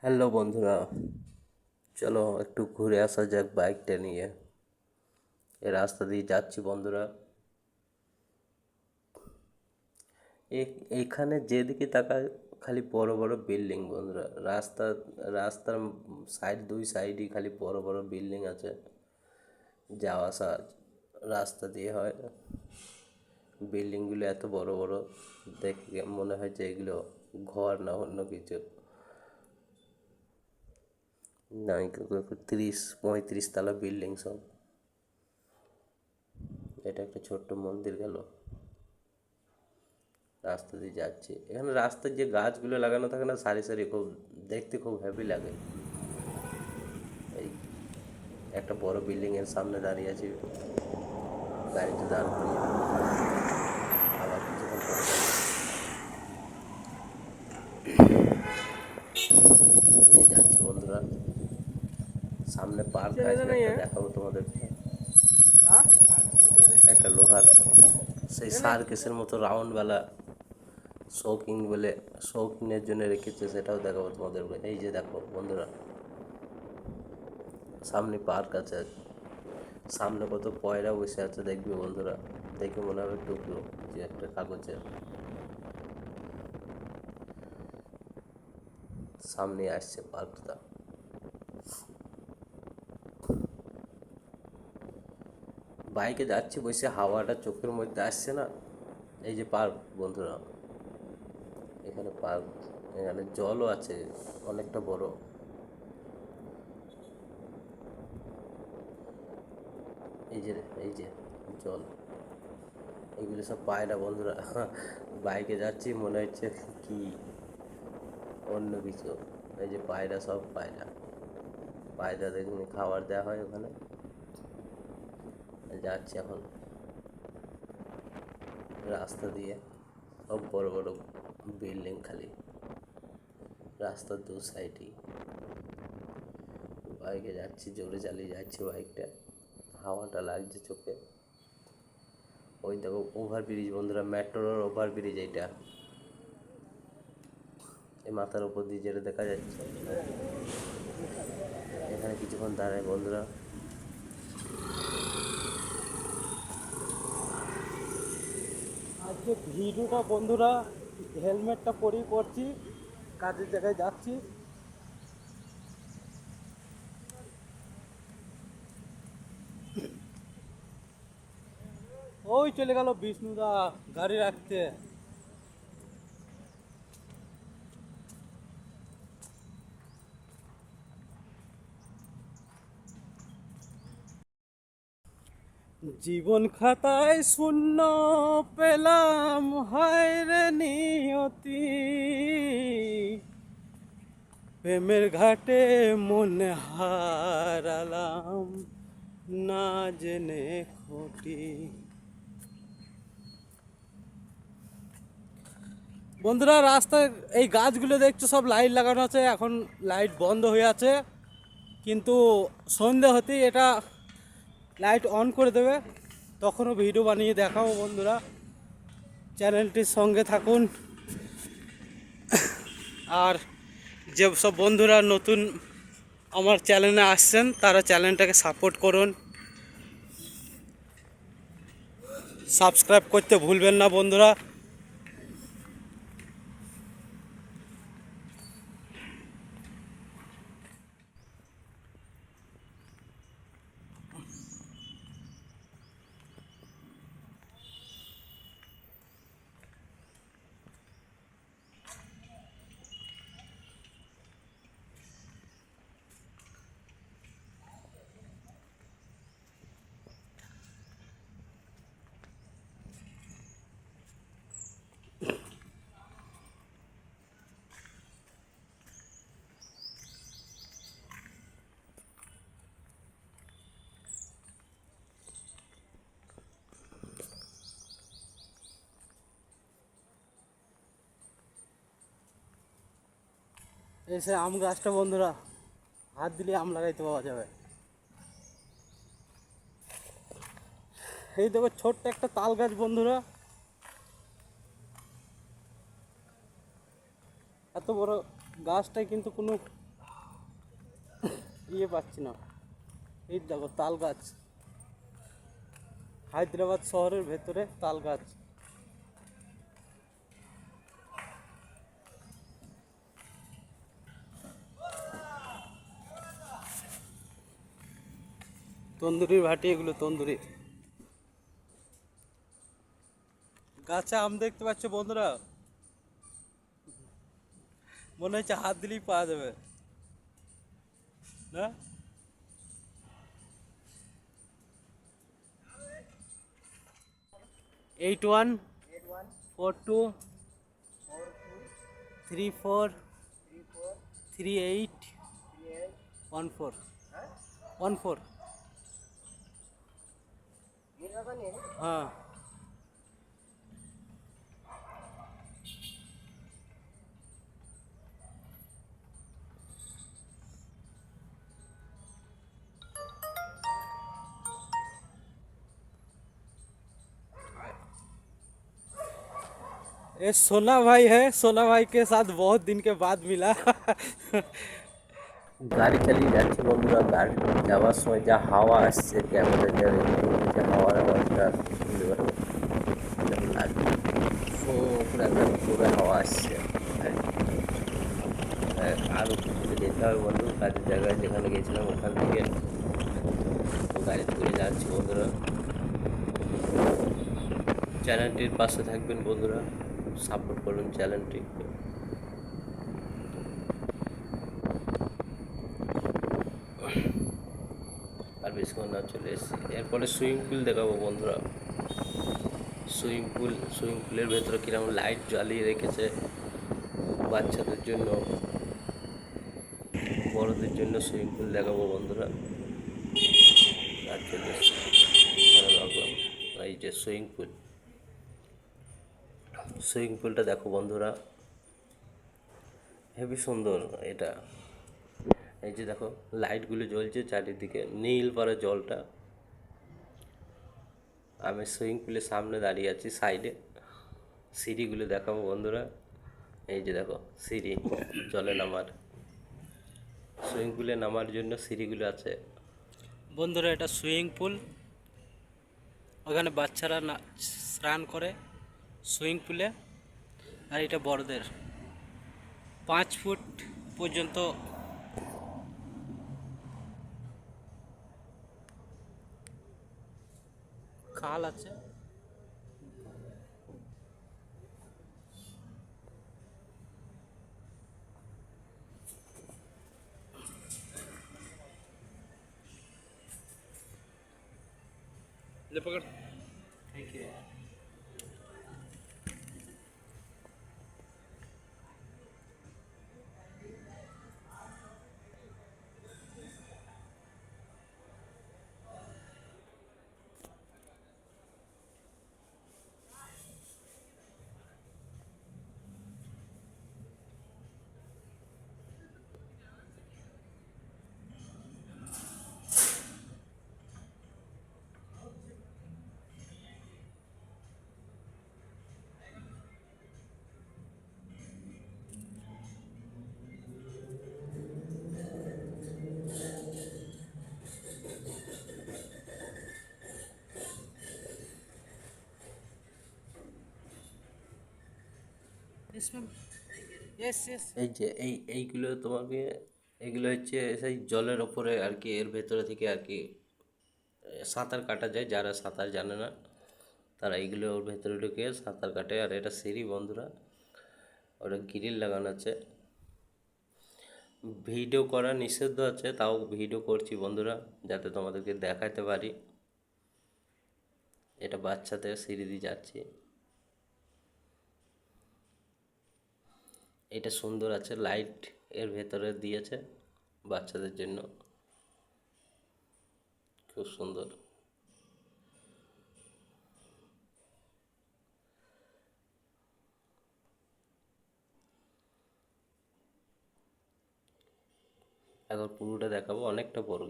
Hello বন্ধুরা, চলো একটু ঘুরে আসা যাক বাইকটা নিয়ে। এ রাস্তা দিয়ে যাচ্ছি বন্ধুরা। এ- এইখানে যেদিকে তাকায় খালি বড় বড় বিল্ডিং বন্ধুরা। রাস্তা, রাস্তার সাইড, দুই সাইডই খালি বড় বড় বিল্ডিং আছে। যাওয়া আসা রাস্তা দিয়ে হয়। বিল্ডিংগুলো এত বড় বড়, দেখে মনে হয় যে এগুলো ঘর না অন্য কিছু। না তিরিশ, পঁয়ত্রিশ তলা বিল্ডিং সব। এটা একটা ছোট্ট মন্দির গেল। রাস্তা দিয়ে যাচ্ছে। এখানে রাস্তার যে গাছগুলো লাগানো থাকে না, সারি সারি খুব, দেখতে খুব হ্যাপি লাগে। এই একটা বড় বিল্ডিং এর সামনে দাঁড়িয়ে আছি। গাড়িটা দাঁড় করিয়ে আবার কিছুক্ষণ পরে যাব। এই যে যাচ্ছি বন্ধুরা সামনে পার্ক আছে দেখাবো তোমাদেরকে একটা লোহার সেই সার্কেসের মতো রাউন্ড বেলা শৌকিং বলে শৌকিংয়ের জন্য রেখেছে সেটাও দেখাবো তোমাদেরকে এই যে দেখো বন্ধুরা সামনে পার্ক আছে। সামনে কত পয়রা বসে আছে দেখবে বন্ধুরা। দেখে মনে হবে টুকরো যে একটা কাগজের। সামনে আসছে পার্কটা বাইকে যাচ্ছি, বসে হাওয়াটা চোখের মধ্যে আসছে না। এই যে পার্ক বন্ধুরা, এখানে পার্ক, এখানে জলও আছে, অনেকটা বড়। এই যে এই যে জল, এগুলো সব পায় না বন্ধুরা। বাইকে যাচ্ছি, মনে হচ্ছে কি অন্য কিছু। এই যে পায়রা, সব পায়রা। পায়রা দেখুন খাবার দেওয়া হয় ওখানে। যাচ্ছি এখন। রাস্তা দিয়ে সব বড় বড় বিল্ডিং খালি। রাস্তার দু সাইডই। বাইকে যাচ্ছি, জোরে চালিয়ে যাচ্ছি বাইকটা। হাওয়াটা লাগছে চোখে। ওই দেখো ওভার ব্রিজ বন্ধুরা, মেট্রোর ওভার ব্রিজ এইটা। এই মাথার উপর দিয়ে যেটা দেখা যাচ্ছে। এখানে কিছুক্ষণ দাঁড়ায় বন্ধুরা। আজকে ভিডিওটা বন্ধুরা, হেলমেটটা পরেই করছি কাজের জায়গায় যাচ্ছি। ওই চলে গেল বিষ্ণুদা গাড়ি রাখতে। জীবন খাতায় শূন্য পেলাম, হায় রে নিয়তি। প্রেমের ঘাটে মনে হারালাম, না জেনে ক্ষতি। বন্ধুরা রাস্তায় এই গাছগুলো দেখছ, সব লাইট লাগানো আছে, এখন লাইট বন্ধ হয়ে আছে, কিন্তু সন্ধে হতেই এটা লাইট অন করে দেবে। তখনও ভিডিও বানিয়ে দেখাবো বন্ধুরা। চ্যানেলটির সঙ্গে থাকুন। আর যে সব বন্ধুরা নতুন আমার চ্যানেলে আসছেন, তারা চ্যানেলটাকে সাপোর্ট করুন। সাবস্ক্রাইব করতে ভুলবেন না বন্ধুরা। এই সে আম গাছটা বন্ধুরা, হাত দিলে আম লাগাইতে পাওয়া যাবে। এই দেখো ছোট্ট একটা তাল গাছ বন্ধুরা। এত বড় গাছটায় কিন্তু কোনো ইয়ে পাচ্ছি না। এই দেখো তাল গাছ। হায়দ্রাবাদ শহরের ভেতরে তাল গাছ। তন্দুরির ভাটি, এগুলো তন্দুরি গাছে আম দেখতে পাচ্ছ বন্ধুরা? মনে হচ্ছে হাত দিলেই পাওয়া যাবে। না? Eight one four two three four three eight one four one four हाँ ये सोना भाई है सोना भाई के साथ बहुत दिन के बाद मिला গাড়ি চালিয়ে যাচ্ছে বন্ধুরা গাড়ি যাওয়ার সময় যা হাওয়া আসছে ক্যামেরা ও পুরো একদম পুরো হাওয়া আসছে। হ্যাঁ, আরও কিছু যেতে হবে বন্ধু কাজের জায়গায় যেখানে গেছিলাম ওখান থেকে গাড়িতে করে যাচ্ছি বন্ধুরা। চ্যানেলটির পাশে থাকবেন বন্ধুরা। সাপোর্ট করুন চ্যানেলটি আর বেশিক্ষণ না চলে এসেছি। এরপরে সুইমিং পুল দেখাবো বন্ধুরা। সুইমিং পুল সুইমিং পুলের ভেতরে কীরকম লাইট জ্বালিয়ে রেখেছে বাচ্চাদের জন্য। বড়দের জন্য সুইমিং পুল দেখাবো বন্ধুরা। আর চলে ভালো এই যে সুইমিং পুল সুইমিং পুলটা দেখো বন্ধুরা। হেবি সুন্দর এটা। এই যে দেখো লাইটগুলো জ্বলছে চারিদিকে, নীল পরে জলটা। আমি সুইমিং পুলের সামনে দাঁড়িয়ে আছি সাইডে সিঁড়িগুলো দেখাবো বন্ধুরা। এই যে দেখো, সিঁড়ি, জলে নামার। সুইমিং পুলে নামার জন্য সিঁড়িগুলো আছে। বন্ধুরা, এটা সুইমিং পুল ওখানে বাচ্চারা না, স্নান করে সুইমিং পুলে আর এটা বড়দের। পাঁচ ফুট পর্যন্ত খাল আছে ले पकड़ थैंक यू এই যে এই, এইগুলো তোমাকে, এগুলো হচ্ছে সেই জলের ওপরে আর কি, এর ভেতরে থেকে আর কি সাঁতার কাটা যায়, যারা সাঁতার জানে না, তারা এইগুলো ওর ভেতরে ঢুকে সাঁতার কাটে। আর এটা সিঁড়ি, বন্ধুরা। ওটা গ্রিল লাগানো আছে। ভিডিও করা নিষিদ্ধ আছে, তাও ভিডিও করছি, বন্ধুরা, যাতে তোমাদেরকে দেখাতে পারি। এটা বাচ্চাদের সিঁড়ি দিয়ে যাচ্ছি। এটা সুন্দর আছে লাইটের ভেতরে দিয়েছে বাচ্চাদের জন্য। খুব সুন্দর। এখন পুরোটা দেখাবো, অনেকটা বড়